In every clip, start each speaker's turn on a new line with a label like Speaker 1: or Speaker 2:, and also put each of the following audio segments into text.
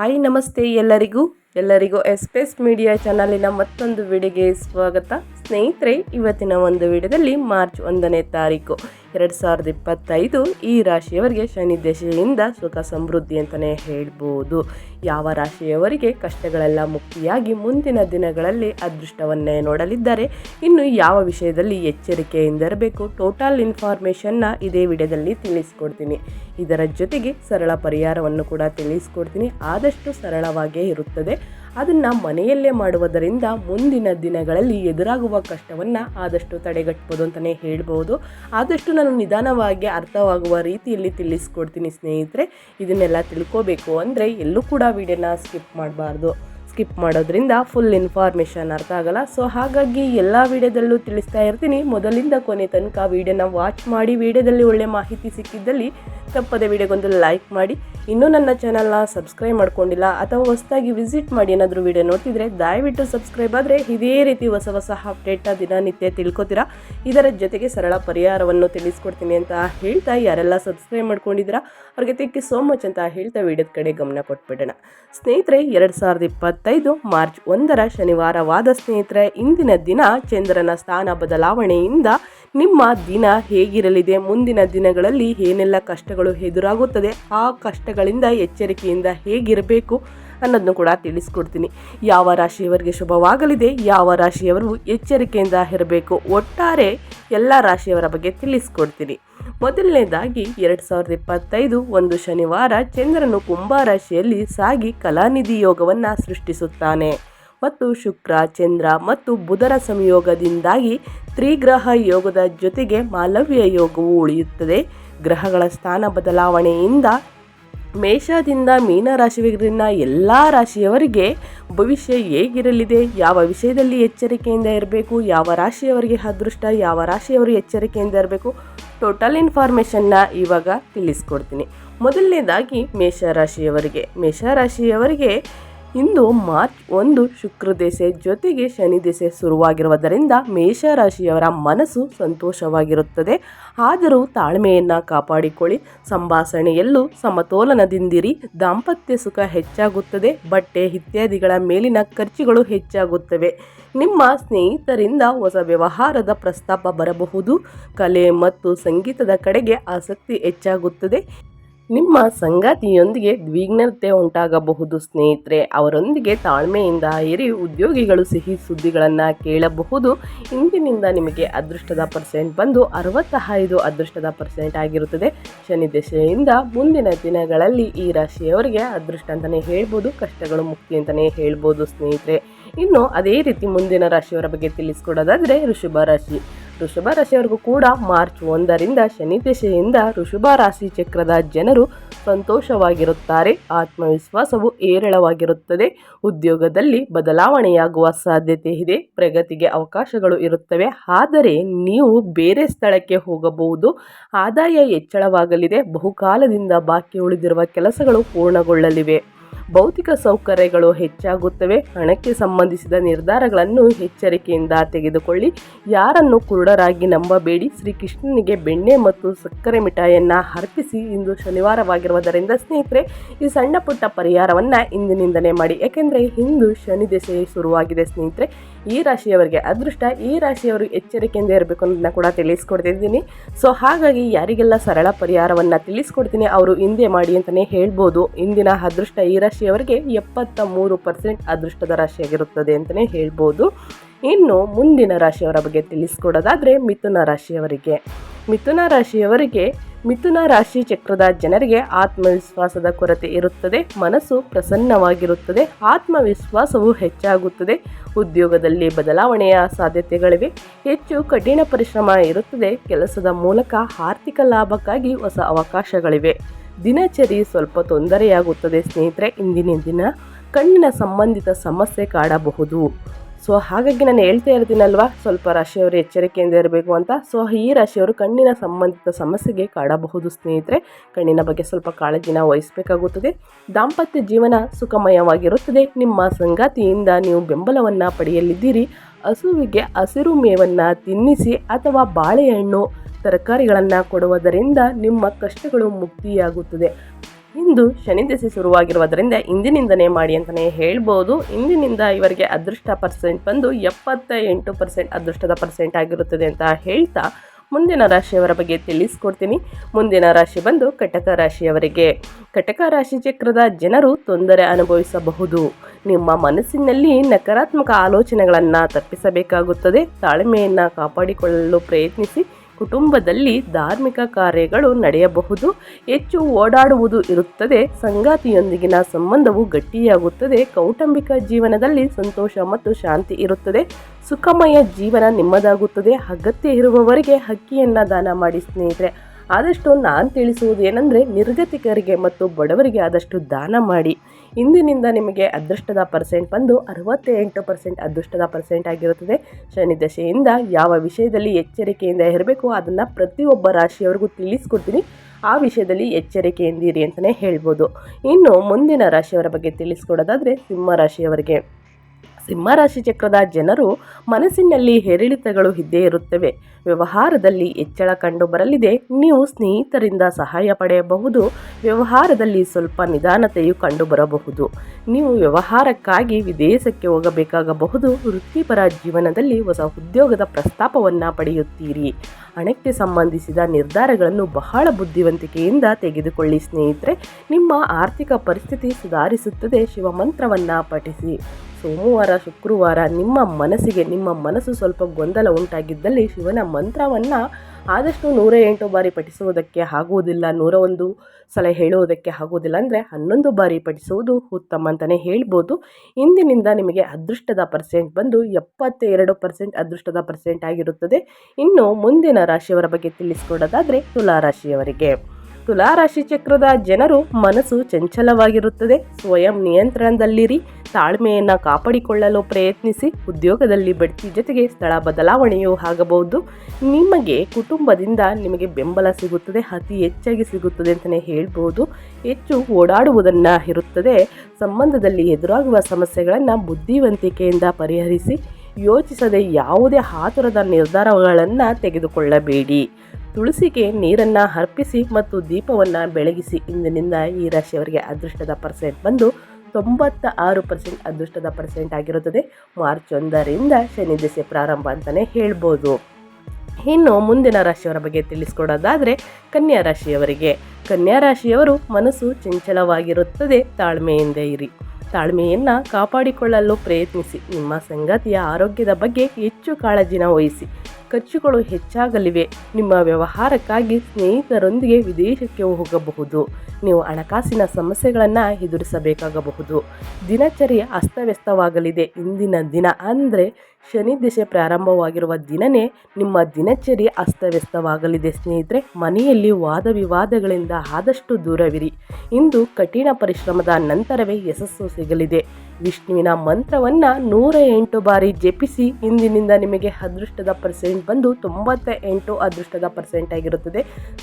Speaker 1: Hi ನಮಸ್ತೆ ಎಲ್ಲರಿಗೂ. ಎಲ್ಲರಿಗೂ ಎಸ್ಪೆಸ್ ಮೀಡಿಯಾ ಚಾನಲಿನ ಮತ್ತೊಂದು ವಿಡಿಯೋಗೆ ಸ್ವಾಗತ. ಸ್ನೇಹಿತರೆ, ಇವತ್ತಿನ ಒಂದು ವಿಡಿಯೋದಲ್ಲಿ ಮಾರ್ಚ್ ಒಂದನೇ ತಾರೀಕು, ಎರಡು ಸಾವಿರದ ಇಪ್ಪತ್ತೈದು ಈ ರಾಶಿಯವರಿಗೆ ಶನಿ ದಶೆಯಿಂದ ಸುಖ ಸಮೃದ್ಧಿ ಅಂತಲೇ ಹೇಳ್ಬೋದು. ಯಾವ ರಾಶಿಯವರಿಗೆ ಕಷ್ಟಗಳೆಲ್ಲ ಮುಕ್ತಿಯಾಗಿ ಮುಂದಿನ ದಿನಗಳಲ್ಲಿ ಅದೃಷ್ಟವನ್ನೇ ನೋಡಲಿದ್ದಾರೆ, ಇನ್ನು ಯಾವ ವಿಷಯದಲ್ಲಿ ಎಚ್ಚರಿಕೆಯಿಂದ ಇರಬೇಕು ಟೋಟಲ್ ಇನ್ಫಾರ್ಮೇಷನ್ನ ಇದೇ ವಿಡಿಯೋದಲ್ಲಿ ತಿಳಿಸ್ಕೊಡ್ತೀನಿ. ಇದರ ಜೊತೆಗೆ ಸರಳ ಪರಿಹಾರವನ್ನು ಕೂಡ ತಿಳಿಸ್ಕೊಡ್ತೀನಿ. ಆದಷ್ಟು ಸರಳವಾಗೇ ಇರುತ್ತದೆ. ಅದನ್ನು ಮನೆಯಲ್ಲೇ ಮಾಡುವುದರಿಂದ ಮುಂದಿನ ದಿನಗಳಲ್ಲಿ ಎದುರಾಗುವ ಕಷ್ಟವನ್ನು ಆದಷ್ಟು ತಡೆಗಟ್ಬೋದು ಅಂತಲೇ ಹೇಳ್ಬೋದು. ಆದಷ್ಟು ನಾನು ನಿಧಾನವಾಗಿ ಅರ್ಥವಾಗುವ ರೀತಿಯಲ್ಲಿ ತಿಳಿಸ್ಕೊಡ್ತೀನಿ ಸ್ನೇಹಿತರೆ. ಇದನ್ನೆಲ್ಲ ತಿಳ್ಕೋಬೇಕು ಅಂದರೆ ಎಲ್ಲೂ ಕೂಡ ವಿಡಿಯೋನ ಸ್ಕಿಪ್ ಮಾಡಬಾರ್ದು. ಸ್ಕಿಪ್ ಮಾಡೋದ್ರಿಂದ ಫುಲ್ ಇನ್ಫಾರ್ಮೇಷನ್ ಅರ್ಥ ಆಗಲ್ಲ. ಸೊ ಹಾಗಾಗಿ ಎಲ್ಲ ವಿಡಿಯೋದಲ್ಲೂ ತಿಳಿಸ್ತಾ ಇರ್ತೀನಿ. ಮೊದಲಿಂದ ಕೊನೆ ತನಕ ವಿಡಿಯೋನ ವಾಚ್ ಮಾಡಿ, ವಿಡಿಯೋದಲ್ಲಿ ಒಳ್ಳೆ ಮಾಹಿತಿ ಸಿಕ್ಕಿದ್ದಲ್ಲಿ ತಪ್ಪದೆ ವಿಡಿಯೋಗೊಂದು ಲೈಕ್ ಮಾಡಿ. ಇನ್ನೂ ನನ್ನ ಚಾನಲ್ನ ಸಬ್ಸ್ಕ್ರೈಬ್ ಮಾಡ್ಕೊಂಡಿಲ್ಲ ಅಥವಾ ಹೊಸದಾಗಿ ವಿಸಿಟ್ ಮಾಡಿ ಏನಾದರೂ ವಿಡಿಯೋ ನೋಡ್ತಿದ್ರೆ ದಯವಿಟ್ಟು ಸಬ್ಸ್ಕ್ರೈಬ್ ಆದರೆ ಇದೇ ರೀತಿ ಹೊಸ ಹೊಸ ಅಪ್ಡೇಟ್ನ ದಿನನಿತ್ಯ ತಿಳ್ಕೊತೀರಾ? ಇದರ ಜೊತೆಗೆ ಸರಳ ಪರಿಹಾರವನ್ನು ತಿಳಿಸ್ಕೊಡ್ತೀನಿ ಅಂತ ಹೇಳ್ತಾ ಯಾರೆಲ್ಲ ಸಬ್ಸ್ಕ್ರೈಬ್ ಮಾಡ್ಕೊಂಡಿದ್ದೀರಾ? ಅವ್ರಿಗೆ ತೆಕ್ಕಿ ಸೋ ಮಚ್ ಅಂತ ಹೇಳ್ತಾ ವಿಡಿಯೋದ ಕಡೆ ಗಮನ ಕೊಟ್ಬಿಡೋಣ. ಸ್ನೇಹಿತರೆ, ಎರಡು ಸಾವಿರದ ಇಪ್ಪತ್ತೈದು ಮಾರ್ಚ್ ಒಂದರ ಶನಿವಾರವಾದ ಸ್ನೇಹಿತರೆ, ಇಂದಿನ ದಿನ ಚಂದ್ರನ ಸ್ಥಾನ ಬದಲಾವಣೆಯಿಂದ ನಿಮ್ಮ ದಿನ ಹೇಗಿರಲಿದೆ? ಮುಂದಿನ ದಿನಗಳಲ್ಲಿ ಏನೆಲ್ಲ ಕಷ್ಟಗಳು ಎದುರಾಗುತ್ತದೆ? ಆ ಕಷ್ಟಗಳಿಂದ ಎಚ್ಚರಿಕೆಯಿಂದ ಹೇಗಿರಬೇಕು ಅನ್ನೋದನ್ನು ಕೂಡ ತಿಳಿಸ್ಕೊಡ್ತೀನಿ. ಯಾವ ರಾಶಿಯವರಿಗೆ ಶುಭವಾಗಲಿದೆ? ಯಾವ ರಾಶಿಯವರು ಎಚ್ಚರಿಕೆಯಿಂದ ಇರಬೇಕು? ಒಟ್ಟಾರೆ ಎಲ್ಲ ರಾಶಿಯವರ ಬಗ್ಗೆ ತಿಳಿಸ್ಕೊಡ್ತೀನಿ. ಮೊದಲನೇದಾಗಿ ಎರಡು ಸಾವಿರದ ಇಪ್ಪತ್ತೈದು ಒಂದು ಶನಿವಾರ ಚಂದ್ರನು ಕುಂಭ ರಾಶಿಯಲ್ಲಿ ಸಾಗಿ ಕಲಾನಿಧಿ ಯೋಗವನ್ನು ಸೃಷ್ಟಿಸುತ್ತಾನೆ. ಮತ್ತು ಶುಕ್ರ, ಚಂದ್ರ ಮತ್ತು ಬುಧರ ಸಂಯೋಗದಿಂದಾಗಿ ತ್ರಿಗ್ರಹ ಯೋಗದ ಜೊತೆಗೆ ಮಾಲವ್ಯ ಯೋಗವು ಉಳಿಯುತ್ತದೆ. ಗ್ರಹಗಳ ಸ್ಥಾನ ಬದಲಾವಣೆಯಿಂದ ಮೇಷದಿಂದ ಮೀನರಾಶಿಯವರಿನ ಎಲ್ಲ ರಾಶಿಯವರಿಗೆ ಭವಿಷ್ಯ ಹೇಗಿರಲಿದೆ? ಯಾವ ವಿಷಯದಲ್ಲಿ ಎಚ್ಚರಿಕೆಯಿಂದ ಇರಬೇಕು? ಯಾವ ರಾಶಿಯವರಿಗೆ ಅದೃಷ್ಟ? ಯಾವ ರಾಶಿಯವರು ಎಚ್ಚರಿಕೆಯಿಂದ ಇರಬೇಕು? ಟೋಟಲ್ ಇನ್ಫಾರ್ಮೇಷನ್ನ ಇವಾಗ ತಿಳಿಸ್ಕೊಡ್ತೀನಿ. ಮೊದಲನೇದಾಗಿ ಮೇಷರಾಶಿಯವರಿಗೆ. ಮೇಷರಾಶಿಯವರಿಗೆ ಇಂದು ಮಾರ್ಚ್ ಒಂದು ಶುಕ್ರ ದೆಸೆ ಜೊತೆಗೆ ಶನಿ ದೆಸೆ ಶುರುವಾಗಿರುವುದರಿಂದ ಮೇಷರಾಶಿಯವರ ಮನಸ್ಸು ಸಂತೋಷವಾಗಿರುತ್ತದೆ. ಆದರೂ ತಾಳ್ಮೆಯನ್ನು ಕಾಪಾಡಿಕೊಳ್ಳಿ. ಸಂಭಾಷಣೆಯಲ್ಲೂ ಸಮತೋಲನದಿಂದಿರಿ. ದಾಂಪತ್ಯ ಸುಖ ಹೆಚ್ಚಾಗುತ್ತದೆ. ಬಟ್ಟೆ ಇತ್ಯಾದಿಗಳ ಮೇಲಿನ ಖರ್ಚುಗಳು ಹೆಚ್ಚಾಗುತ್ತವೆ. ನಿಮ್ಮ ಸ್ನೇಹಿತರಿಂದ ಹೊಸ ವ್ಯವಹಾರದ ಪ್ರಸ್ತಾಪ ಬರಬಹುದು. ಕಲೆ ಮತ್ತು ಸಂಗೀತದ ಕಡೆಗೆ ಆಸಕ್ತಿ ಹೆಚ್ಚಾಗುತ್ತದೆ. ನಿಮ್ಮ ಸಂಗಾತಿಯೊಂದಿಗೆ ದ್ವಿಗ್ನತೆ ಉಂಟಾಗಬಹುದು, ಸ್ನೇಹಿತರೆ. ಅವರೊಂದಿಗೆ ತಾಳ್ಮೆಯಿಂದ ಹೇರಿ ಉದ್ಯೋಗಿಗಳು ಸಿಹಿ ಸುದ್ದಿಗಳನ್ನು ಕೇಳಬಹುದು. ಇಂದಿನಿಂದ ನಿಮಗೆ ಅದೃಷ್ಟದ ಪರ್ಸೆಂಟ್ ಬಂದು ಅರವತ್ತ ಐದು ಅದೃಷ್ಟದ ಪರ್ಸೆಂಟ್ ಆಗಿರುತ್ತದೆ. ಶನಿ ದಶೆಯಿಂದ ಮುಂದಿನ ದಿನಗಳಲ್ಲಿ ಈ ರಾಶಿಯವರಿಗೆ ಅದೃಷ್ಟ ಅಂತಲೇ ಹೇಳ್ಬೋದು, ಕಷ್ಟಗಳು ಮುಕ್ತಿ ಅಂತಲೇ ಹೇಳ್ಬೋದು, ಸ್ನೇಹಿತರೆ. ಇನ್ನು ಅದೇ ರೀತಿ ಮುಂದಿನ ರಾಶಿಯವರ ಬಗ್ಗೆ ತಿಳಿಸ್ಕೊಡೋದಾದರೆ ಋಷಭ ರಾಶಿ. ಋಷಭ ರಾಶಿಯವರಿಗೂ ಕೂಡ ಮಾರ್ಚ್ ಒಂದರಿಂದ ಶನಿ ದಶೆಯಿಂದ ಋಷಭ ರಾಶಿ ಚಕ್ರದ ಜನರು ಸಂತೋಷವಾಗಿರುತ್ತಾರೆ. ಆತ್ಮವಿಶ್ವಾಸವು ಏರಳವಾಗಿರುತ್ತದೆ. ಉದ್ಯೋಗದಲ್ಲಿ ಬದಲಾವಣೆಯಾಗುವ ಸಾಧ್ಯತೆ ಇದೆ. ಪ್ರಗತಿಗೆ ಅವಕಾಶಗಳು ಇರುತ್ತವೆ. ಆದರೆ ನೀವು ಬೇರೆ ಸ್ಥಳಕ್ಕೆ ಹೋಗಬಹುದು. ಆದಾಯ ಹೆಚ್ಚಳವಾಗಲಿದೆ. ಬಹುಕಾಲದಿಂದ ಬಾಕಿ ಉಳಿದಿರುವ ಕೆಲಸಗಳು ಪೂರ್ಣಗೊಳ್ಳಲಿವೆ. ಭೌತಿಕ ಸೌಕರ್ಯಗಳು ಹೆಚ್ಚಾಗುತ್ತವೆ. ಹಣಕ್ಕೆ ಸಂಬಂಧಿಸಿದ ನಿರ್ಧಾರಗಳನ್ನು ಎಚ್ಚರಿಕೆಯಿಂದ ತೆಗೆದುಕೊಳ್ಳಿ. ಯಾರನ್ನು ಕುರುಡರಾಗಿ ನಂಬಬೇಡಿ. ಶ್ರೀಕೃಷ್ಣನಿಗೆ ಬೆಣ್ಣೆ ಮತ್ತು ಸಕ್ಕರೆ ಮಿಠಾಯಿಯನ್ನು ಅರ್ಪಿಸಿ ಇಂದು ಶನಿವಾರವಾಗಿರುವುದರಿಂದ ಸ್ನೇಹಿತರೆ, ಈ ಸಣ್ಣ ಪುಟ್ಟ ಪರಿಹಾರವನ್ನು ಇಂದಿನಿಂದಲೇ ಮಾಡಿ. ಯಾಕೆಂದರೆ ಇಂದು ಶನಿ ದೆಸೆ ಶುರುವಾಗಿದೆ ಸ್ನೇಹಿತರೆ. ಈ ರಾಶಿಯವರಿಗೆ ಅದೃಷ್ಟ, ಈ ರಾಶಿಯವರು ಎಚ್ಚರಿಕೆಯಿಂದ ಇರಬೇಕು ಅನ್ನೋದನ್ನ ಕೂಡ ತಿಳಿಸ್ಕೊಡ್ತಿದ್ದೀನಿ. ಸೊ, ಹಾಗಾಗಿ ಯಾರಿಗೆಲ್ಲ ಸರಳ ಪರಿಹಾರವನ್ನು ತಿಳಿಸ್ಕೊಡ್ತೀನಿ, ಅವರು ಹಿಂದೆ ಮಾಡಿ ಅಂತಲೇ ಹೇಳ್ಬೋದು. ಇಂದಿನ ಅದೃಷ್ಟ, ಈ ರಾಶಿಯವರಿಗೆ ಎಪ್ಪತ್ತ ಮೂರು ಪರ್ಸೆಂಟ್ ಅದೃಷ್ಟದ ರಾಶಿಯಾಗಿರುತ್ತದೆ ಅಂತಲೇ ಹೇಳ್ಬೋದು. ಇನ್ನು ಮುಂದಿನ ರಾಶಿಯವರ ಬಗ್ಗೆ ತಿಳಿಸ್ಕೊಡೋದಾದರೆ ಮಿಥುನ ರಾಶಿಯವರಿಗೆ. ಮಿಥುನ ರಾಶಿಯವರಿಗೆ ಮಿಥುನ ರಾಶಿ ಚಕ್ರದ ಜನರಿಗೆ ಆತ್ಮವಿಶ್ವಾಸದ ಕೊರತೆ ಇರುತ್ತದೆ, ಮನಸ್ಸು ಪ್ರಸನ್ನವಾಗಿರುತ್ತದೆ, ಆತ್ಮವಿಶ್ವಾಸವು ಹೆಚ್ಚಾಗುತ್ತದೆ, ಉದ್ಯೋಗದಲ್ಲಿ ಬದಲಾವಣೆಯ ಸಾಧ್ಯತೆಗಳಿವೆ, ಹೆಚ್ಚು ಕಠಿಣ ಪರಿಶ್ರಮ ಇರುತ್ತದೆ, ಕೆಲಸದ ಮೂಲಕ ಆರ್ಥಿಕ ಲಾಭಕ್ಕಾಗಿ ಹೊಸ ಅವಕಾಶಗಳಿವೆ. ದಿನಚರಿ ಸ್ವಲ್ಪ ತೊಂದರೆಯಾಗುತ್ತದೆ ಸ್ನೇಹಿತರೆ, ಇಂದಿನ ದಿನ ಕಣ್ಣಿನ ಸಂಬಂಧಿತ ಸಮಸ್ಯೆ ಕಾಡಬಹುದು. ಸೊ ಹಾಗಾಗಿ ನಾನು ಹೇಳ್ತಾ ಇರ್ತೀನಲ್ವ ಸ್ವಲ್ಪ ರಾಶಿಯವರು ಎಚ್ಚರಿಕೆಯಿಂದ ಇರಬೇಕು ಅಂತ. ಸೊ ಈ ರಾಶಿಯವರು ಕಣ್ಣಿನ ಸಂಬಂಧಿತ ಸಮಸ್ಯೆಗೆ ಕಾಡಬಹುದು ಸ್ನೇಹಿತರೆ. ಕಣ್ಣಿನ ಬಗ್ಗೆ ಸ್ವಲ್ಪ ಕಾಳಜಿನ ವಹಿಸಬೇಕಾಗುತ್ತದೆ. ದಾಂಪತ್ಯ ಜೀವನ ಸುಖಮಯವಾಗಿರುತ್ತದೆ. ನಿಮ್ಮ ಸಂಗಾತಿಯಿಂದ ನೀವು ಬೆಂಬಲವನ್ನು ಪಡೆಯಲಿದ್ದೀರಿ. ಹಸುವಿಗೆ ಹಸಿರು ಮೇವನ್ನು ತಿನ್ನಿಸಿ ಅಥವಾ ಬಾಳೆಹಣ್ಣು ತರಕಾರಿಗಳನ್ನು ಕೊಡುವುದರಿಂದ ನಿಮ್ಮ ಕಷ್ಟಗಳು ಮುಕ್ತಿಯಾಗುತ್ತದೆ. ಇಂದು ಶನಿ ಶುರುವಾಗಿರುವುದರಿಂದ ಇಂದಿನಿಂದನೇ ಮಾಡಿ ಅಂತಲೇ ಹೇಳ್ಬೋದು. ಇಂದಿನಿಂದ ಇವರಿಗೆ ಅದೃಷ್ಟ ಪರ್ಸೆಂಟ್ ಬಂದು ಎಪ್ಪತ್ತ ಎಂಟು ಪರ್ಸೆಂಟ್ ಅದೃಷ್ಟದ ಪರ್ಸೆಂಟ್ ಆಗಿರುತ್ತದೆ ಅಂತ ಹೇಳ್ತಾ ಮುಂದಿನ ರಾಶಿಯವರ ಬಗ್ಗೆ ತಿಳಿಸ್ಕೊಡ್ತೀನಿ. ಮುಂದಿನ ರಾಶಿ ಬಂದು ಕಟಕ ರಾಶಿಯವರಿಗೆ. ಕಟಕ ರಾಶಿ ಚಕ್ರದ ಜನರು ತೊಂದರೆ ಅನುಭವಿಸಬಹುದು. ನಿಮ್ಮ ಮನಸ್ಸಿನಲ್ಲಿ ನಕಾರಾತ್ಮಕ ಆಲೋಚನೆಗಳನ್ನು ತಪ್ಪಿಸಬೇಕಾಗುತ್ತದೆ. ತಾಳ್ಮೆಯನ್ನು ಕಾಪಾಡಿಕೊಳ್ಳಲು ಪ್ರಯತ್ನಿಸಿ. ಕುಟುಂಬದಲ್ಲಿ ಧಾರ್ಮಿಕ ಕಾರ್ಯಗಳು ನಡೆಯಬಹುದು. ಹೆಚ್ಚು ಓಡಾಡುವುದು ಇರುತ್ತದೆ. ಸಂಗಾತಿಯೊಂದಿಗಿನ ಸಂಬಂಧವು ಗಟ್ಟಿಯಾಗುತ್ತದೆ. ಕೌಟುಂಬಿಕ ಜೀವನದಲ್ಲಿ ಸಂತೋಷ ಮತ್ತು ಶಾಂತಿ ಇರುತ್ತದೆ. ಸುಖಮಯ ಜೀವನ ನಿಮ್ಮದಾಗುತ್ತದೆ. ಅಗತ್ಯ ಇರುವವರಿಗೆ ಹಕ್ಕಿಯನ್ನು ದಾನ ಮಾಡಿ ಸ್ನೇಹಿತರೆ. ಆದಷ್ಟು ನಾನು ತಿಳಿಸುವುದು ಏನಂದರೆ ನಿರ್ಗತಿಕರಿಗೆ ಮತ್ತು ಬಡವರಿಗೆ ಆದಷ್ಟು ದಾನ ಮಾಡಿ. ಇಂದಿನಿಂದ ನಿಮಗೆ ಅದೃಷ್ಟದ ಪರ್ಸೆಂಟ್ ಬಂದು ಅರವತ್ತೆಂಟು ಪರ್ಸೆಂಟ್ ಅದೃಷ್ಟದ ಪರ್ಸೆಂಟ್ ಆಗಿರುತ್ತದೆ. ಶನಿ ದಶೆಯಿಂದ ಯಾವ ವಿಷಯದಲ್ಲಿ ಎಚ್ಚರಿಕೆಯಿಂದ ಇರಬೇಕು ಅದನ್ನು ಪ್ರತಿಯೊಬ್ಬ ರಾಶಿಯವರಿಗೂ ತಿಳಿಸ್ಕೊಡ್ತೀನಿ. ಆ ವಿಷಯದಲ್ಲಿ ಎಚ್ಚರಿಕೆಯಿಂದಿರಿ ಅಂತಲೇ ಹೇಳ್ಬೋದು. ಇನ್ನು ಮುಂದಿನ ರಾಶಿಯವರ ಬಗ್ಗೆ ತಿಳಿಸ್ಕೊಡೋದಾದರೆ ಸಿಂಹ ರಾಶಿಯವರಿಗೆ. ಸಿಂಹರಾಶಿ ಚಕ್ರದ ಜನರು ಮನಸ್ಸಿನಲ್ಲಿ ಹೆರಿಳಿತಗಳು ಇದ್ದೇ ಇರುತ್ತವೆ. ವ್ಯವಹಾರದಲ್ಲಿ ಹೆಚ್ಚಳ ಕಂಡು ಬರಲಿದೆ ನೀವು ಸ್ನೇಹಿತರಿಂದ ಸಹಾಯ ಪಡೆಯಬಹುದು. ವ್ಯವಹಾರದಲ್ಲಿ ಸ್ವಲ್ಪ ನಿಧಾನತೆಯು ಕಂಡುಬರಬಹುದು. ನೀವು ವ್ಯವಹಾರಕ್ಕಾಗಿ ವಿದೇಶಕ್ಕೆ ಹೋಗಬೇಕಾಗಬಹುದು. ವೃತ್ತಿಪರ ಜೀವನದಲ್ಲಿ ಹೊಸ ಉದ್ಯೋಗದ ಪ್ರಸ್ತಾಪವನ್ನು ಪಡೆಯುತ್ತೀರಿ. ಹಣಕ್ಕೆ ಸಂಬಂಧಿಸಿದ ನಿರ್ಧಾರಗಳನ್ನು ಬಹಳ ಬುದ್ಧಿವಂತಿಕೆಯಿಂದ ತೆಗೆದುಕೊಳ್ಳಿ ಸ್ನೇಹಿತರೆ. ನಿಮ್ಮ ಆರ್ಥಿಕ ಪರಿಸ್ಥಿತಿ ಸುಧಾರಿಸುತ್ತದೆ. ಶಿವಮಂತ್ರವನ್ನು ಪಠಿಸಿ. ಸೋಮವಾರ, ಶುಕ್ರವಾರ ನಿಮ್ಮ ಮನಸ್ಸಿಗೆ, ನಿಮ್ಮ ಮನಸ್ಸು ಸ್ವಲ್ಪ ಗೊಂದಲ ಉಂಟಾಗಿದ್ದಲ್ಲಿ ಶಿವನ ಮಂತ್ರವನ್ನು ಆದಷ್ಟು ನೂರ ಎಂಟು ಬಾರಿ ಪಠಿಸುವುದಕ್ಕೆ ಆಗುವುದಿಲ್ಲ. ನೂರ ಒಂದು ಸಲ ಹೇಳುವುದಕ್ಕೆ ಆಗುವುದಿಲ್ಲ ಅಂದರೆ ಹನ್ನೊಂದು ಬಾರಿ ಪಠಿಸುವುದು ಉತ್ತಮ ಅಂತಲೇ ಹೇಳ್ಬೋದು. ಇಂದಿನಿಂದ ನಿಮಗೆ ಅದೃಷ್ಟದ ಪರ್ಸೆಂಟ್ ಬಂದು ಎಪ್ಪತ್ತೆರಡು ಪರ್ಸೆಂಟ್ ಅದೃಷ್ಟದ ಪರ್ಸೆಂಟ್ ಆಗಿರುತ್ತದೆ. ಇನ್ನು ಮುಂದಿನ ರಾಶಿಯವರ ಬಗ್ಗೆ ತಿಳಿಸಿಕೊಡೋದಾದರೆ ತುಲಾ ರಾಶಿಯವರಿಗೆ. ತುಲಾರಾಶಿ ಚಕ್ರದ ಜನರು ಮನಸ್ಸು ಚಂಚಲವಾಗಿರುತ್ತದೆ. ಸ್ವಯಂ ನಿಯಂತ್ರಣದಲ್ಲಿರಿ. ತಾಳ್ಮೆಯನ್ನು ಕಾಪಾಡಿಕೊಳ್ಳಲು ಪ್ರಯತ್ನಿಸಿ ಉದ್ಯೋಗದಲ್ಲಿ ಬಡ್ತಿ ಜೊತೆಗೆ ಸ್ಥಳ ಬದಲಾವಣೆಯೂ ಆಗಬಹುದು. ನಿಮಗೆ ಕುಟುಂಬದಿಂದ ನಿಮಗೆ ಬೆಂಬಲ ಸಿಗುತ್ತದೆ, ಅತಿ ಹೆಚ್ಚಾಗಿ ಸಿಗುತ್ತದೆ ಅಂತಲೇ ಹೇಳ್ಬೋದು. ಹೆಚ್ಚು ಓಡಾಡುವುದನ್ನು ಇರುತ್ತದೆ. ಸಂಬಂಧದಲ್ಲಿ ಎದುರಾಗುವ ಸಮಸ್ಯೆಗಳನ್ನು ಬುದ್ಧಿವಂತಿಕೆಯಿಂದ ಪರಿಹರಿಸಿ ಯೋಚಿಸದೆ ಯಾವುದೇ ಆತುರದ ನಿರ್ಧಾರಗಳನ್ನು ತೆಗೆದುಕೊಳ್ಳಬೇಡಿ. ತುಳಸಿಗೆ ನೀರನ್ನು ಅರ್ಪಿಸಿ ಮತ್ತು ದೀಪವನ್ನು ಬೆಳಗಿಸಿ ಇಂದಿನಿಂದ ಈ ರಾಶಿಯವರಿಗೆ ಅದೃಷ್ಟದ ಪರ್ಸೆಂಟ್ ಬಂದು ತೊಂಬತ್ತ ಆರು ಪರ್ಸೆಂಟ್ ಅದೃಷ್ಟದ ಪರ್ಸೆಂಟ್ ಆಗಿರುತ್ತದೆ. ಮಾರ್ಚ್ ಒಂದರಿಂದ ಶನಿ ದಿಸೆ ಪ್ರಾರಂಭ ಅಂತಲೇ ಹೇಳ್ಬೋದು. ಇನ್ನು ಮುಂದಿನ ರಾಶಿಯವರ ಬಗ್ಗೆ ತಿಳಿಸ್ಕೊಡೋದಾದರೆ ಕನ್ಯಾ ರಾಶಿಯವರಿಗೆ. ಕನ್ಯಾ ರಾಶಿಯವರು ಮನಸ್ಸು ಚಂಚಲವಾಗಿರುತ್ತದೆ. ತಾಳ್ಮೆಯಿಂದ ಇರಿ. ತಾಳ್ಮೆಯನ್ನು ಕಾಪಾಡಿಕೊಳ್ಳಲು ಪ್ರಯತ್ನಿಸಿ. ನಿಮ್ಮ ಸಂಗತಿಯ ಆರೋಗ್ಯದ ಬಗ್ಗೆ ಹೆಚ್ಚು ಕಾಳಜಿನ ವಹಿಸಿ. ಖರ್ಚುಗಳು ಹೆಚ್ಚಾಗಲಿವೆ. ನಿಮ್ಮ ವ್ಯವಹಾರಕ್ಕಾಗಿ ಸ್ನೇಹಿತರೊಂದಿಗೆ ವಿದೇಶಕ್ಕೆ ಹೋಗಬಹುದು. ನೀವು ಹಣಕಾಸಿನ ಸಮಸ್ಯೆಗಳನ್ನು ಎದುರಿಸಬೇಕಾಗಬಹುದು. ದಿನಚರಿ ಅಸ್ತವ್ಯಸ್ತವಾಗಲಿದೆ. ಇಂದಿನ ದಿನ ಅಂದರೆ ಶನಿ ದಿಶೆ ಪ್ರಾರಂಭವಾಗಿರುವ ದಿನವೇ ನಿಮ್ಮ ದಿನಚರಿ ಅಸ್ತವ್ಯಸ್ತವಾಗಲಿದೆ ಸ್ನೇಹಿತರೆ. ಮನೆಯಲ್ಲಿ ವಾದ ವಿವಾದಗಳಿಂದ ಆದಷ್ಟು ದೂರವಿರಿ. ಇಂದು ಕಠಿಣ ಪರಿಶ್ರಮದ ನಂತರವೇ ಯಶಸ್ಸು ಸಿಗಲಿದೆ. ವಿಷ್ಣುವಿನ ಮಂತ್ರವನ್ನು ನೂರ ಎಂಟು ಬಾರಿ ಜಪಿಸಿ ಇಂದಿನಿಂದ ನಿಮಗೆ ಅದೃಷ್ಟದ ಪರ್ಸೆಂಟ್ ಬಂದು ತೊಂಬತ್ತ ಎಂಟು ಅದೃಷ್ಟದ ಪರ್ಸೆಂಟ್ ಆಗಿರುತ್ತದೆ.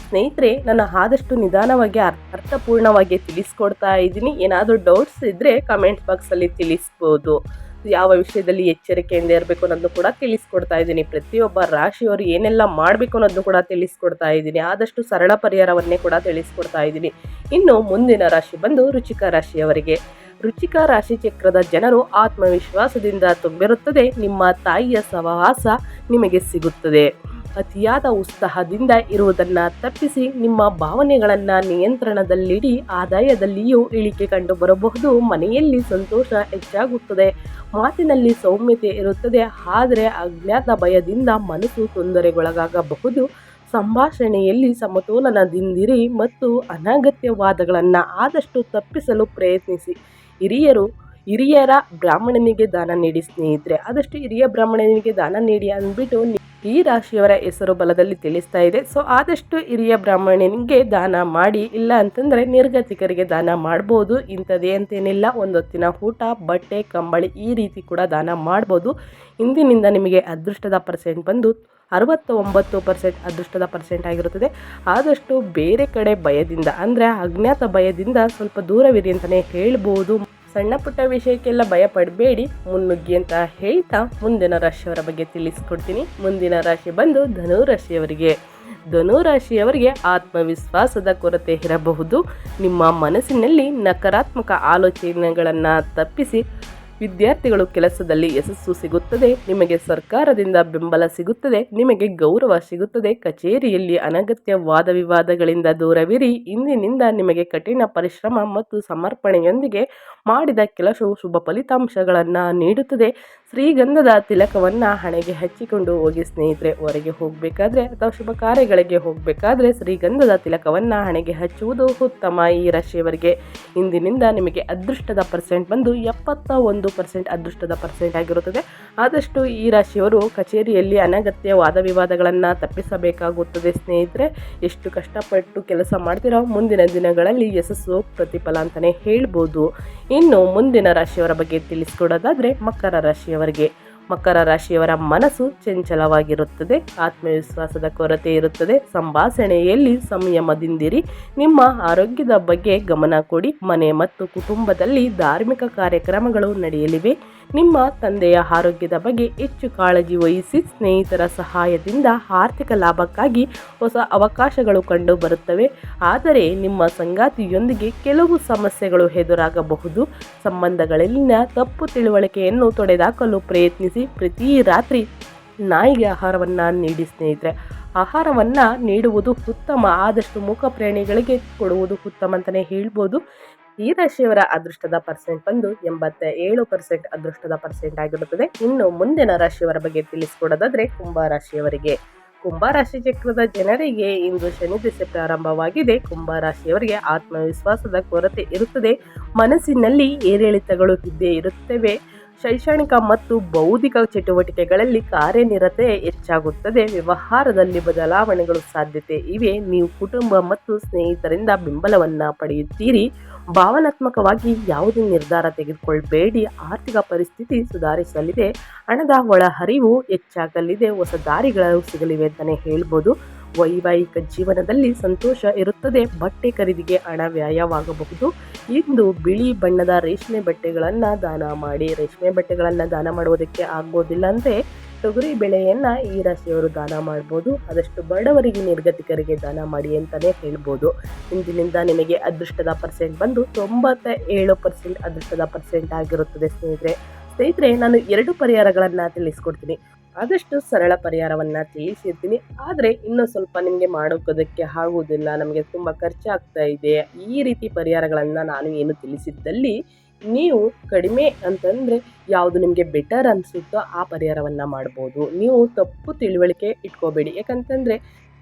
Speaker 1: ಸ್ನೇಹಿತರೆ ನಾನು ಆದಷ್ಟು ನಿಧಾನವಾಗಿ ಅರ್ಥಪೂರ್ಣವಾಗಿ ತಿಳಿಸ್ಕೊಡ್ತಾ ಇದ್ದೀನಿ. ಏನಾದರೂ ಡೌಟ್ಸ್ ಇದ್ದರೆ ಕಮೆಂಟ್ ಬಾಕ್ಸಲ್ಲಿ ತಿಳಿಸ್ಬೋದು. ಯಾವ ವಿಷಯದಲ್ಲಿ ಎಚ್ಚರಿಕೆಯಿಂದ ಇರಬೇಕು ಅನ್ನೋದನ್ನು ಕೂಡ ತಿಳಿಸ್ಕೊಡ್ತಾ ಇದ್ದೀನಿ. ಪ್ರತಿಯೊಬ್ಬ ರಾಶಿಯವರು ಏನೆಲ್ಲ ಮಾಡಬೇಕು ಅನ್ನೋದನ್ನು ಕೂಡ ತಿಳಿಸ್ಕೊಡ್ತಾ ಇದ್ದೀನಿ. ಆದಷ್ಟು ಸರಳ ಪರಿಹಾರವನ್ನೇ ಕೂಡ ತಿಳಿಸ್ಕೊಡ್ತಾ ಇದ್ದೀನಿ. ಇನ್ನು ಮುಂದಿನ ರಾಶಿ ಬಂದು ರುಚಿಕ ರಾಶಿಯವರಿಗೆ. ರುಚಿಕ ರಾಶಿ ಚಕ್ರದ ಜನರು ಆತ್ಮವಿಶ್ವಾಸದಿಂದ ತುಂಬಿರುತ್ತದೆ. ನಿಮ್ಮ ತಾಯಿಯ ಸಹವಾಸ ನಿಮಗೆ ಸಿಗುತ್ತದೆ. ಅತಿಯಾದ ಉತ್ಸಾಹದಿಂದ ಇರುವುದನ್ನು ತಪ್ಪಿಸಿ ನಿಮ್ಮ ಭಾವನೆಗಳನ್ನು ನಿಯಂತ್ರಣದಲ್ಲಿಡಿ, ಆದಾಯದಲ್ಲಿಯೂ ಇಳಿಕೆ ಕಂಡು ಬರಬಹುದು ಮನೆಯಲ್ಲಿ ಸಂತೋಷ ಹೆಚ್ಚಾಗುತ್ತದೆ. ಮಾತಿನಲ್ಲಿ ಸೌಮ್ಯತೆ ಇರುತ್ತದೆ. ಆದರೆ ಅಜ್ಞಾತ ಭಯದಿಂದ ಮನಸ್ಸು ತೊಂದರೆಗೊಳಗಾಗಬಹುದು. ಸಂಭಾಷಣೆಯಲ್ಲಿ ಸಮತೋಲನದಿಂದಿರಿ ಮತ್ತು ಅನಗತ್ಯವಾದಗಳನ್ನು ಆದಷ್ಟು ತಪ್ಪಿಸಲು ಪ್ರಯತ್ನಿಸಿ. ಹಿರಿಯರು, ಹಿರಿಯರ ಬ್ರಾಹ್ಮಣನಿಗೆ ದಾನ ನೀಡಿ ಸ್ನೇಹಿತರೆ. ಆದಷ್ಟು ಹಿರಿಯ ಬ್ರಾಹ್ಮಣನಿಗೆ ದಾನ ನೀಡಿ ಅಂದ್ಬಿಟ್ಟು ಈ ರಾಶಿಯವರ ಹೆಸರು ಬಲದಲ್ಲಿ ತಿಳಿಸ್ತಾ ಇದೆ. ಸೊ ಆದಷ್ಟು ಹಿರಿಯ ಬ್ರಾಹ್ಮಣನಿಗೆ ದಾನ ಮಾಡಿ, ಇಲ್ಲ ಅಂತಂದರೆ ನಿರ್ಗತಿಕರಿಗೆ ದಾನ ಮಾಡ್ಬೋದು. ಇಂಥದ್ದೇ ಅಂತೇನಿಲ್ಲ. ಒಂದೊತ್ತಿನ ಊಟ, ಬಟ್ಟೆ, ಕಂಬಳಿ ಈ ರೀತಿ ಕೂಡ ದಾನ ಮಾಡ್ಬೋದು. ಇಂದಿನಿಂದ ನಿಮಗೆ ಅದೃಷ್ಟದ ಪರ್ಸೆಂಟ್ ಬಂದು ಅರವತ್ತ ಒಂಬತ್ತು ಪರ್ಸೆಂಟ್ ಅದೃಷ್ಟದ ಪರ್ಸೆಂಟ್ ಆಗಿರುತ್ತದೆ. ಆದಷ್ಟು ಬೇರೆ ಕಡೆ ಭಯದಿಂದ, ಅಂದರೆ ಅಜ್ಞಾತ ಭಯದಿಂದ ಸ್ವಲ್ಪ ದೂರವಿರಿ ಅಂತಲೇ ಹೇಳ್ಬೋದು. ಸಣ್ಣ ಪುಟ್ಟ ವಿಷಯಕ್ಕೆಲ್ಲ ಭಯ ಪಡಬೇಡಿ ಮುನ್ನುಗ್ಗಿ ಅಂತ ಹೇಳ್ತಾ ಮುಂದಿನ ರಾಶಿಯವರ ಬಗ್ಗೆ ತಿಳಿಸ್ಕೊಡ್ತೀನಿ. ಮುಂದಿನ ರಾಶಿ ಬಂದು ಧನು ರಾಶಿಯವರಿಗೆ ಧನುರಾಶಿಯವರಿಗೆ ಆತ್ಮವಿಶ್ವಾಸದ ಕೊರತೆ ಇರಬಹುದು. ನಿಮ್ಮ ಮನಸ್ಸಿನಲ್ಲಿ ನಕಾರಾತ್ಮಕ ಆಲೋಚನೆಗಳನ್ನು ತಪ್ಪಿಸಿ ವಿದ್ಯಾರ್ಥಿಗಳು ಕೆಲಸದಲ್ಲಿ ಯಶಸ್ಸು ಸಿಗುತ್ತದೆ, ನಿಮಗೆ ಸರ್ಕಾರದಿಂದ ಬೆಂಬಲ ಸಿಗುತ್ತದೆ, ನಿಮಗೆ ಗೌರವ ಸಿಗುತ್ತದೆ. ಕಚೇರಿಯಲ್ಲಿ ಅನಗತ್ಯ ವಾದ ವಿವಾದಗಳಿಂದ ದೂರವಿರಿ. ಇಂದಿನಿಂದ ನಿಮಗೆ ಕಠಿಣ ಪರಿಶ್ರಮ ಮತ್ತು ಸಮರ್ಪಣೆಯೊಂದಿಗೆ ಮಾಡಿದ ಕೆಲಸವು ಶುಭ ಫಲಿತಾಂಶಗಳನ್ನು ನೀಡುತ್ತದೆ. ಶ್ರೀಗಂಧದ ತಿಲಕವನ್ನು ಹಣೆಗೆ ಹಚ್ಚಿಕೊಂಡು ಹೋಗಿ ಸ್ನೇಹಿತರೆ, ಹೊರಗೆ ಹೋಗಬೇಕಾದ್ರೆ ಅಥವಾ ಶುಭ ಕಾರ್ಯಗಳಿಗೆ ಹೋಗಬೇಕಾದ್ರೆ ಶ್ರೀಗಂಧದ ತಿಲಕವನ್ನು ಹಣೆಗೆ ಹಚ್ಚುವುದು ಉತ್ತಮ. ಈ ರಾಶಿಯವರಿಗೆ ಇಂದಿನಿಂದ ನಿಮಗೆ ಅದೃಷ್ಟದ ಪರ್ಸೆಂಟ್ ಬಂದು ಎಪ್ಪತ್ತ ಒಂದು ಪರ್ಸೆಂಟ್ ಅದೃಷ್ಟದ ಪರ್ಸೆಂಟ್ ಆಗಿರುತ್ತದೆ. ಆದಷ್ಟು ಈ ರಾಶಿಯವರು ಕಚೇರಿಯಲ್ಲಿ ಅನಗತ್ಯ ವಾದ ವಿವಾದಗಳನ್ನು ತಪ್ಪಿಸಬೇಕಾಗುತ್ತದೆ. ಸ್ನೇಹಿತರೆ, ಎಷ್ಟು ಕಷ್ಟಪಟ್ಟು ಕೆಲಸ ಮಾಡ್ತೀರೋ ಮುಂದಿನ ದಿನಗಳಲ್ಲಿ ಯಶಸ್ಸು ಪ್ರತಿಫಲ ಅಂತಲೇ ಹೇಳ್ಬೋದು. ಇನ್ನು ಮುಂದಿನ ರಾಶಿಯವರ ಬಗ್ಗೆ ತಿಳಿಸ್ಕೊಡೋದಾದರೆ ಮಕರ ರಾಶಿಯವರಿಗೆ. ಮಕರ ರಾಶಿಯವರ ಮನಸ್ಸು ಚಂಚಲವಾಗಿರುತ್ತದೆ. ಆತ್ಮವಿಶ್ವಾಸದ ಕೊರತೆ ಇರುತ್ತದೆ. ಸಂಭಾಷಣೆಯಲ್ಲಿ ಸಂಯಮದಿಂದಿರಿ. ನಿಮ್ಮ ಆರೋಗ್ಯದ ಬಗ್ಗೆ ಗಮನ ಕೊಡಿ. ಮನೆ ಮತ್ತು ಕುಟುಂಬದಲ್ಲಿ ಧಾರ್ಮಿಕ ಕಾರ್ಯಕ್ರಮಗಳು ನಡೆಯಲಿವೆ. ನಿಮ್ಮ ತಂದೆಯ ಆರೋಗ್ಯದ ಬಗ್ಗೆ ಹೆಚ್ಚು ಕಾಳಜಿ ವಹಿಸಿ ಸ್ನೇಹಿತರ ಸಹಾಯದಿಂದ ಆರ್ಥಿಕ ಲಾಭಕ್ಕಾಗಿ ಹೊಸ ಅವಕಾಶಗಳು ಕಂಡು ಬರುತ್ತವೆ. ಆದರೆ ನಿಮ್ಮ ಸಂಗಾತಿಯೊಂದಿಗೆ ಕೆಲವು ಸಮಸ್ಯೆಗಳು ಎದುರಾಗಬಹುದು. ಸಂಬಂಧಗಳಲ್ಲಿನ ತಪ್ಪು ತಿಳುವಳಿಕೆಯನ್ನು ತೊಡೆದಾಕಲು ಪ್ರಯತ್ನಿಸಿ. ಪ್ರತಿ ರಾತ್ರಿ ನಾಯಿಗೆ ಆಹಾರವನ್ನು ನೀಡಿ ಸ್ನೇಹಿತರೆ. ಆಹಾರವನ್ನು ನೀಡುವುದು ಉತ್ತಮ. ಆದಷ್ಟು ಮುಖ ಪ್ರಾಣಿಗಳಿಗೆ ಕೊಡುವುದು ಉತ್ತಮ ಅಂತಲೇ ಹೇಳ್ಬೋದು. ಈ ರಾಶಿಯವರ ಅದೃಷ್ಟದ ಪರ್ಸೆಂಟ್ ಬಂದು ಎಂಬತ್ತ ಏಳು ಪರ್ಸೆಂಟ್ ಅದೃಷ್ಟದ ಪರ್ಸೆಂಟ್ ಆಗಿರುತ್ತದೆ. ಇನ್ನು ಮುಂದಿನ ರಾಶಿಯವರ ಬಗ್ಗೆ ತಿಳಿಸಿಕೊಡೋದಾದ್ರೆ ಕುಂಭ ರಾಶಿಯವರಿಗೆ. ಕುಂಭ ರಾಶಿ ಚಕ್ರದ ಜನರಿಗೆ ಇಂದು ಶನಿ ದಿಸೆ ಪ್ರಾರಂಭವಾಗಿದೆ. ಕುಂಭ ರಾಶಿಯವರಿಗೆ ಆತ್ಮವಿಶ್ವಾಸದ ಕೊರತೆ ಇರುತ್ತದೆ. ಮನಸ್ಸಿನಲ್ಲಿ ಏರಿಳಿತಗಳು ಇದ್ದೇ ಇರುತ್ತವೆ. ಶೈಕ್ಷಣಿಕ ಮತ್ತು ಬೌದ್ಧಿಕ ಚಟುವಟಿಕೆಗಳಲ್ಲಿ ಕಾರ್ಯನಿರತೆ ಹೆಚ್ಚಾಗುತ್ತದೆ. ವ್ಯವಹಾರದಲ್ಲಿ ಬದಲಾವಣೆಗಳು ಸಾಧ್ಯತೆ ಇವೆ. ನೀವು ಕುಟುಂಬ ಮತ್ತು ಸ್ನೇಹಿತರಿಂದ ಬೆಂಬಲವನ್ನು ಪಡೆಯುತ್ತೀರಿ. ಭಾವನಾತ್ಮಕವಾಗಿ ಯಾವುದೇ ನಿರ್ಧಾರ ತೆಗೆದುಕೊಳ್ಬೇಡಿ. ಆರ್ಥಿಕ ಪರಿಸ್ಥಿತಿ ಸುಧಾರಿಸಲಿದೆ. ಹಣದ ಒಳಹರಿವು ಹೆಚ್ಚಾಗಲಿದೆ. ಹೊಸ ದಾರಿಗಳು ಸಿಗಲಿವೆ ಅಂತಲೇ ಹೇಳ್ಬೋದು. ವೈವಾಹಿಕ ಜೀವನದಲ್ಲಿ ಸಂತೋಷ ಇರುತ್ತದೆ. ಬಟ್ಟೆ ಖರೀದಿಗೆ ಹಣ ವ್ಯಯವಾಗಬಹುದು. ಇಂದು ಬಿಳಿ ಬಣ್ಣದ ರೇಷ್ಮೆ ಬಟ್ಟೆಗಳನ್ನು ದಾನ ಮಾಡಿ, ರೇಷ್ಮೆ ಬಟ್ಟೆಗಳನ್ನು ದಾನ ಮಾಡುವುದಕ್ಕೆ ಆಗೋದಿಲ್ಲ ಅಂದರೆ ತೊಗರಿ ಬೆಳೆಯನ್ನ ಈ ರಾಶಿಯವರು ದಾನ ಮಾಡ್ಬೋದು. ಆದಷ್ಟು ಬಡವರಿಗೆ ನಿರ್ಗತಿಕರಿಗೆ ದಾನ ಮಾಡಿ ಅಂತಲೇ ಹೇಳ್ಬೋದು. ಇಂದಿನಿಂದ ನಿಮಗೆ ಅದೃಷ್ಟದ ಪರ್ಸೆಂಟ್ ಬಂದು ತೊಂಬತ್ತ ಏಳು ಪರ್ಸೆಂಟ್ ಅದೃಷ್ಟದ ಪರ್ಸೆಂಟ್ ಆಗಿರುತ್ತದೆ ಸ್ನೇಹಿತರೆ. ಸ್ನೇಹಿತರೆ, ನಾನು ಎರಡು ಪರಿಹಾರಗಳನ್ನು ತಿಳಿಸ್ಕೊಡ್ತೀನಿ. ಆದಷ್ಟು ಸರಳ ಪರಿಹಾರವನ್ನು ತಿಳಿಸಿರ್ತೀನಿ. ಆದರೆ ಇನ್ನೂ ಸ್ವಲ್ಪ ನಿಮಗೆ ಮಾಡೋಕೋದಕ್ಕೆ ಆಗುವುದಿಲ್ಲ ನಮಗೆ ತುಂಬ ಖರ್ಚಾಗ್ತಾ ಇದೆ. ಈ ರೀತಿ ಪರಿಹಾರಗಳನ್ನು ನಾನು ಏನು ತಿಳಿಸಿದ್ದಲ್ಲಿ ನೀವು ಕಡಿಮೆ ಅಂತಂದರೆ ಯಾವುದು ನಿಮಗೆ ಬೆಟರ್ ಅನಿಸುತ್ತೋ ಆ ಪರಿಹಾರವನ್ನು ಮಾಡ್ಬೋದು. ನೀವು ತಪ್ಪು ತಿಳುವಳಿಕೆ ಇಟ್ಕೋಬೇಡಿ. ಯಾಕಂತಂದರೆ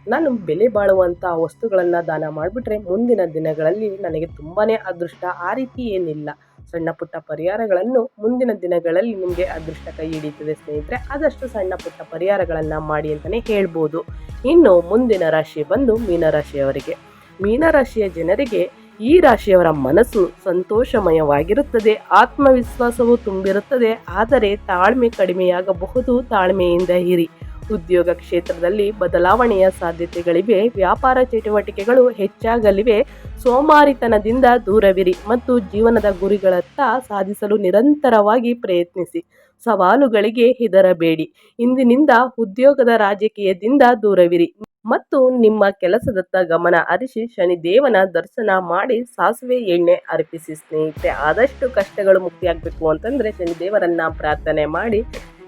Speaker 1: ನಾನು ಬೆಲೆ ಬಾಳುವಂಥ ವಸ್ತುಗಳನ್ನು ದಾನ ಮಾಡಿಬಿಟ್ರೆ ಮುಂದಿನ ದಿನಗಳಲ್ಲಿ ನನಗೆ ತುಂಬಾ ಅದೃಷ್ಟ. ಆ ರೀತಿ ಏನಿಲ್ಲ. ಸಣ್ಣ ಪುಟ್ಟ ಪರಿಹಾರಗಳನ್ನು ಮುಂದಿನ ದಿನಗಳಲ್ಲಿ ನಿಮಗೆ ಅದೃಷ್ಟ ಕೈ ಹಿಡಿತದೆ ಸ್ನೇಹಿತರೆ, ಆದಷ್ಟು ಸಣ್ಣ ಪುಟ್ಟ ಪರಿಹಾರಗಳನ್ನು ಮಾಡಿ ಅಂತಲೇ ಹೇಳ್ಬೋದು. ಇನ್ನು ಮುಂದಿನ ರಾಶಿ ಬಂದು ಮೀನರಾಶಿಯವರಿಗೆ. ಮೀನರಾಶಿಯ ಜನರಿಗೆ ಈ ರಾಶಿಯವರ ಮನಸ್ಸು ಸಂತೋಷಮಯವಾಗಿರುತ್ತದೆ, ಆತ್ಮವಿಶ್ವಾಸವು ತುಂಬಿರುತ್ತದೆ, ಆದರೆ ತಾಳ್ಮೆ ಕಡಿಮೆಯಾಗಬಹುದು, ತಾಳ್ಮೆಯಿಂದ ಇರಿ. ಉದ್ಯೋಗ ಕ್ಷೇತ್ರದಲ್ಲಿ ಬದಲಾವಣೆಯ ಸಾಧ್ಯತೆಗಳಿವೆ. ವ್ಯಾಪಾರ ಚಟುವಟಿಕೆಗಳು ಹೆಚ್ಚಾಗಲಿವೆ. ಸೋಮಾರಿತನದಿಂದ ದೂರವಿರಿ ಮತ್ತು ಜೀವನದ ಗುರಿಗಳತ್ತ ಸಾಧಿಸಲು ನಿರಂತರವಾಗಿ ಪ್ರಯತ್ನಿಸಿ. ಸವಾಲುಗಳಿಗೆ ಹೆದರಬೇಡಿ. ಇಂದಿನಿಂದ ಉದ್ಯೋಗದ ರಾಜಕೀಯದಿಂದ ದೂರವಿರಿ ಮತ್ತು ನಿಮ್ಮ ಕೆಲಸದತ್ತ ಗಮನ ಹರಿಸಿ ಶನಿದೇವನ ದರ್ಶನ ಮಾಡಿ ಸಾಸಿವೆ ಎಣ್ಣೆ ಅರ್ಪಿಸಿ ಸ್ನೇಹಿತರೆ. ಆದಷ್ಟು ಕಷ್ಟಗಳು ಮುಕ್ತಿಯಾಗಬೇಕು ಅಂತಂದರೆ ಶನಿದೇವರನ್ನು ಪ್ರಾರ್ಥನೆ ಮಾಡಿ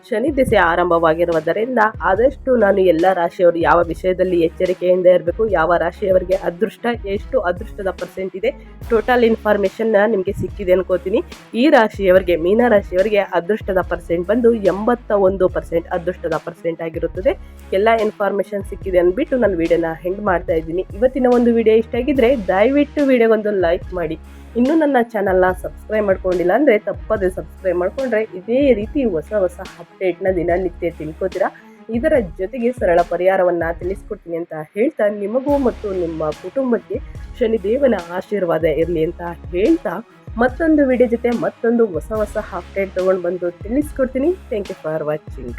Speaker 1: ಶನಿ ದಿಸೆ ಆರಂಭವಾಗಿರುವುದರಿಂದ ಆದಷ್ಟು ನಾನು ಎಲ್ಲ ರಾಶಿಯವರು ಯಾವ ವಿಷಯದಲ್ಲಿ ಎಚ್ಚರಿಕೆಯಿಂದ ಇರಬೇಕು, ಯಾವ ರಾಶಿಯವರಿಗೆ ಅದೃಷ್ಟ, ಎಷ್ಟು ಅದೃಷ್ಟದ ಪರ್ಸೆಂಟ್ ಇದೆ ಟೋಟಲ್ ಇನ್ಫಾರ್ಮೇಷನ್ನ ನಿಮಗೆ ಸಿಕ್ಕಿದೆ ಅನ್ಕೋತೀನಿ. ಈ ರಾಶಿಯವರಿಗೆ, ಮೀನ ರಾಶಿಯವರಿಗೆ ಅದೃಷ್ಟದ ಪರ್ಸೆಂಟ್ ಬಂದು ಎಂಬತ್ತ ಒಂದು ಪರ್ಸೆಂಟ್ ಅದೃಷ್ಟದ ಪರ್ಸೆಂಟ್ ಆಗಿರುತ್ತದೆ. ಎಲ್ಲ ಇನ್ಫಾರ್ಮೇಷನ್ ಸಿಕ್ಕಿದೆ ಅಂದ್ಬಿಟ್ಟು ನಾನು ವಿಡಿಯೋನ ಹೆಂಡ್ ಮಾಡ್ತಾ ಇದ್ದೀನಿ. ಇವತ್ತಿನ ಒಂದು ವಿಡಿಯೋ ಇಷ್ಟ ಆಗಿದ್ರೆ ದಯವಿಟ್ಟು ವಿಡಿಯೋಗೊಂದು ಲೈಕ್ ಮಾಡಿ. ಇನ್ನೂ ನನ್ನ ಚಾನಲ್ನ ಸಬ್ಸ್ಕ್ರೈಬ್ ಮಾಡ್ಕೊಂಡಿಲ್ಲ ಅಂದರೆ ತಪ್ಪದೇ ಸಬ್ಸ್ಕ್ರೈಬ್ ಮಾಡಿಕೊಂಡ್ರೆ ಇದೇ ರೀತಿ ಹೊಸ ಹೊಸ ಅಪ್ಡೇಟ್ನ ದಿನನಿತ್ಯ ತಿಳ್ಕೊತೀರಾ? ಇದರ ಜೊತೆಗೆ ಸರಳ ಪರಿಹಾರವನ್ನು ತಿಳಿಸ್ಕೊಡ್ತೀನಿ ಅಂತ ಹೇಳ್ತಾ ನಿಮಗೂ ಮತ್ತು ನಿಮ್ಮ ಕುಟುಂಬಕ್ಕೆ ಶನಿದೇವನ ಆಶೀರ್ವಾದ ಇರಲಿ ಅಂತ ಹೇಳ್ತಾ ಮತ್ತೊಂದು ವಿಡಿಯೋ ಜೊತೆ ಮತ್ತೊಂದು ಹೊಸ ಹೊಸ ಅಪ್ಡೇಟ್ ತೊಗೊಂಡು ಬಂದು ತಿಳಿಸ್ಕೊಡ್ತೀನಿ. Thank you for watching